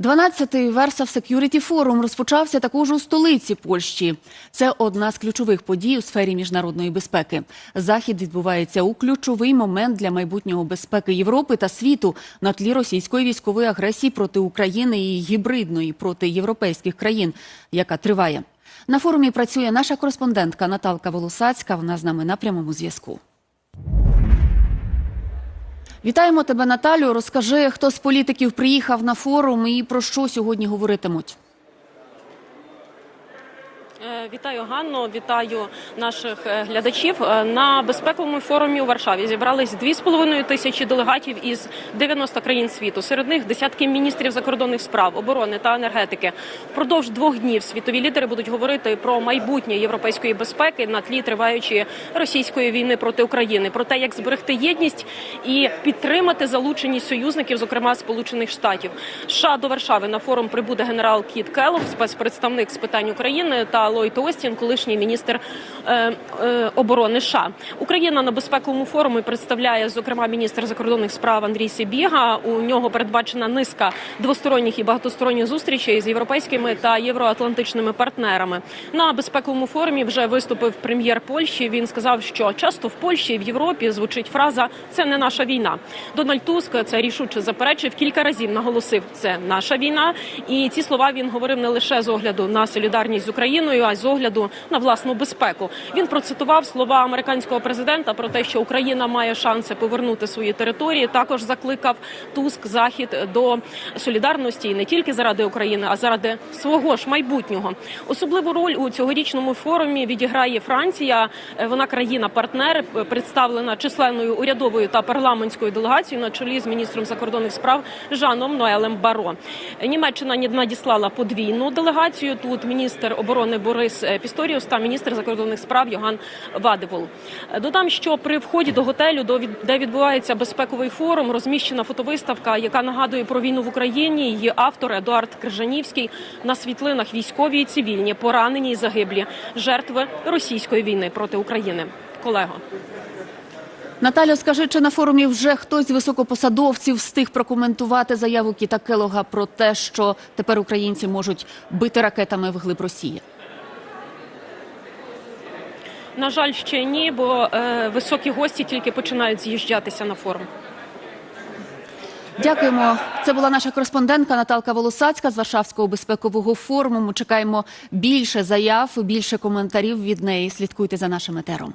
12-й Версав Security Forum розпочався також у столиці Польщі. Це одна з ключових подій у сфері міжнародної безпеки. Захід відбувається у ключовий момент для майбутнього безпеки Європи та світу на тлі російської військової агресії проти України і гібридної проти європейських країн, яка триває. На форумі працює наша кореспондентка Наталка Волосацька. Вона з нами на прямому зв'язку. Вітаємо тебе, Наталю. Розкажи, хто з політиків приїхав на форум і про що сьогодні говоритимуть. Е, Вітаю Ганно, вітаю наших е, глядачів. Е, На безпековому форумі у Варшаві зібрались 2,5 тисячі делегатів із 90 країн світу. Серед них десятки міністрів закордонних справ, оборони та енергетики. Впродовж двох днів світові лідери будуть говорити про майбутнє європейської безпеки на тлі триваючої російської війни проти України, про те, як зберегти єдність і підтримати залученість союзників, зокрема Сполучених Штатів. США до Варшави на форум прибуде генерал Кіт Келлог, спецпредставник з питань України та Ллойд Остін, колишній міністр е, е, оборони США. Україна на безпековому форумі представляє зокрема міністр закордонних справ Андрій Сибіга. У нього передбачена низка двосторонніх і багатосторонніх зустрічей з європейськими та євроатлантичними партнерами. На безпековому форумі вже виступив прем'єр Польщі. Він сказав, що часто в Польщі в Європі звучить фраза Це не наша війна. Дональд Туск це рішуче заперечив кілька разів. Наголосив, це наша війна. І ці слова він говорив не лише з огляду на солідарність з Україною, а й з огляду на власну безпеку. Він процитував слова американського президента про те, що Україна має шанси повернути свої території. Також закликав Туск захід до солідарності і не тільки заради України, а заради свого ж майбутнього. Особливу роль у цьогорічному форумі відіграє Франція. Вона країна-партнер, представлена численною урядовою та парламентською делегацією на чолі з міністром закордонних справ Жаном Ноелем Баро. Німеччина надіслала подвійну делегацію. Тут міністр оборони Борис е, Пісторіус та міністр закордонних справ Йоган Вадевол. Е, Додам, що при вході до готелю, де відбувається безпековий форум, розміщена фотовиставка, яка нагадує про війну в Україні. Її автор Едуард Крижанівський на світлинах військові і цивільні, поранені і загиблі жертви російської війни проти України. Колего. Наталю, скажи, чи на форумі вже хтось з високопосадовців встиг прокоментувати заяву Кіта Келога про те, що тепер українці можуть бити ракетами в глиб Росії? На жаль, ще ні, бо е, високі гості тільки починають з'їжджатися на форум. Дякуємо. Це була наша кореспондентка Наталка Волосацька з Варшавського безпекового форуму. Ми чекаємо більше заяв, більше коментарів від неї. Слідкуйте за нашим етером.